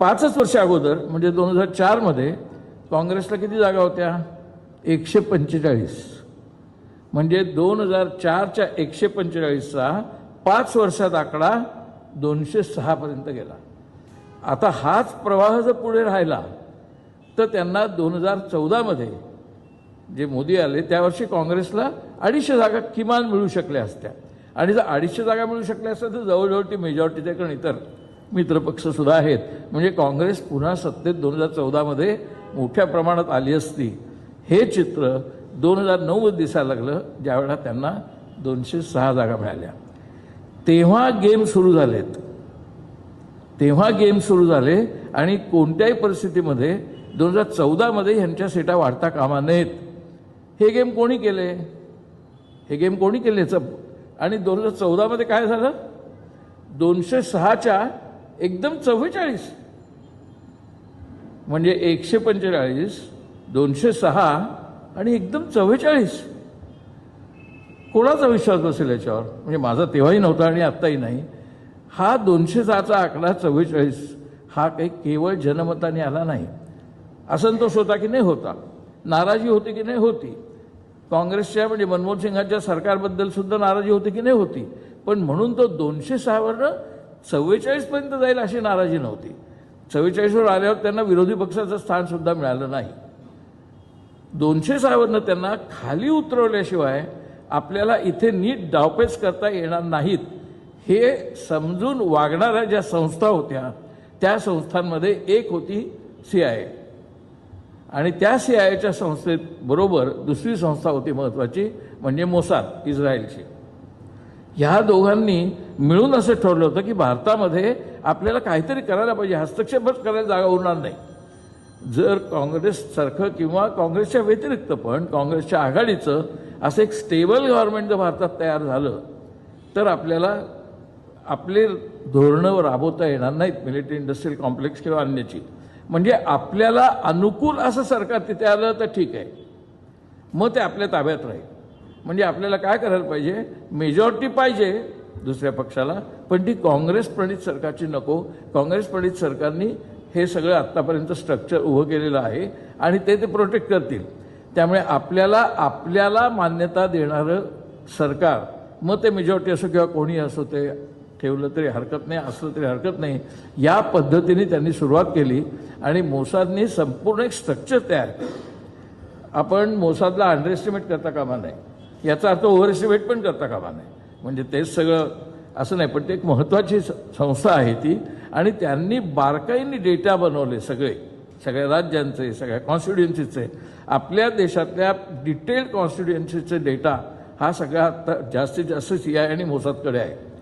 पाचच वर्ष अगोदर म्हणजे दोन हजार चारमध्ये काँग्रेसला किती जागा होत्या? एकशे पंचेचाळीस. म्हणजे दोन हजार चारच्या एकशे पंचेचाळीसचा पाच वर्षात आकडा दोनशे सहापर्यंत गेला. आता हाच प्रवाह जर पुढे राहिला तर त्यांना दोन हजार चौदामध्ये जे मोदी आले त्यावर्षी काँग्रेसला अडीचशे जागा किमान मिळू शकल्या असत्या. आणि जर अडीचशे जागा मिळू शकल्या असत्या तर जवळजवळ ती मेजॉरिटी त्याकडे इतर मित्रपक्षसुद्धा आहेत. म्हणजे काँग्रेस पुन्हा सत्तेत दोन हजार चौदामध्ये मोठ्या प्रमाणात आली असती. हे चित्र दोन हजार नऊ दिसायला लागलं ज्यावेळेला त्यांना दोनशे सहा जागा मिळाल्या. तेव्हा गेम सुरू झालेत. तेव्हा गेम सुरू झाले आणि कोणत्याही परिस्थितीमध्ये दोन हजार चौदामध्ये ह्यांच्या सीटा वाढता कामा नयेत. हे गेम कोणी केले? हे गेम कोणी केले? याचं आणि दोन हजार चौदामध्ये काय झालं? दोनशे सहाच्या एकदम चव्वेचाळीस. म्हणजे एकशे पंचेचाळीस दोनशे सहा आणि एकदम चव्वेचाळीस. कोणाचा विश्वास बसेल याच्यावर? म्हणजे माझा तेव्हाही नव्हता आणि आत्ताही नाही. हा दोनशे सहाचा आकडा चव्वेचाळीस हा काही केवळ जनमताने आला नाही. असंतोष होता की नाही होता? नाराजी होती की नाही होती? काँग्रेसच्या म्हणजे मनमोहन सिंगांच्या सरकारबद्दल सुद्धा नाराजी होती की नाही होती? पण म्हणून तो दोनशे सहावरनं चव्वेचाळीसपर्यंत जाईल अशी नाराजी नव्हती. चव्वेचाळीसवर आल्यावर त्यांना विरोधी पक्षाचं स्थानसुद्धा मिळालं नाही. दोनशे सहावरनं त्यांना खाली उतरवल्याशिवाय आपल्याला इथे नीट डावपेच करता येणार नाहीत हे समजून वागणाऱ्या ज्या संस्था होत्या त्या संस्थांमध्ये एक होती सी आय आणि त्या सी आय एच्या संस्थेत बरोबर दुसरी संस्था होती महत्त्वाची म्हणजे मोसाद इस्रायलची. ह्या दोघांनी मिळून असं ठरवलं होतं की भारतामध्ये आपल्याला काहीतरी करायला पाहिजे. हस्तक्षेपच करायला जागा उरणार नाही. जर काँग्रेससारखं किंवा काँग्रेसच्या व्यतिरिक्त पण काँग्रेसच्या आघाडीचं असं एक स्टेबल गव्हर्नमेंट जर भारतात तयार झालं तर आपल्याला आपले धोरणं राबवता येणार नाहीत. मिलिटरी इंडस्ट्रियल कॉम्प्लेक्स किंवा अन्यची. म्हणजे आपल्याला अनुकूल असं सरकार तिथे आलं तर ठीक आहे. मग ते आपल्या ताब्यात राहील. म्हणजे आपल्याला काय करायला पाहिजे? मेजॉरिटी पाहिजे दुसऱ्या पक्षाला. पण ती काँग्रेस प्रणित सरकारची नको. काँग्रेस प्रणित सरकारनी हे सगळं आत्तापर्यंत स्ट्रक्चर उभं केलेलं आहे आणि ते ते प्रोटेक्ट करतील. त्यामुळे आपल्याला आपल्याला मान्यता देणारं सरकार मग ते मेजॉरिटी असो किंवा कोणी असो ते ठेवलं तरी हरकत नाही असलं तरी हरकत नाही या पद्धतीने त्यांनी सुरुवात केली आणि मोसादनी संपूर्ण एक स्ट्रक्चर तयार केलं. आपण मोसादला अंडरएस्टिमेट करता कामा नाही याचा अर्थ ओव्हर पण करता कामा नाही म्हणजे तेच सगळं असं नाही पण ते एक महत्त्वाची स- संस्था आहे ती. आणि त्यांनी बारकाईने डेटा बनवले सगळे. सगळ्या राज्यांचे सगळ्या कॉन्स्टिट्युएन्सीचे आपल्या देशातल्या डिटेल कॉन्स्टिट्युएन्सीचे डेटा हा सगळा आता जास्तीत जास्त सी आय आणि मोसादकडे आहे.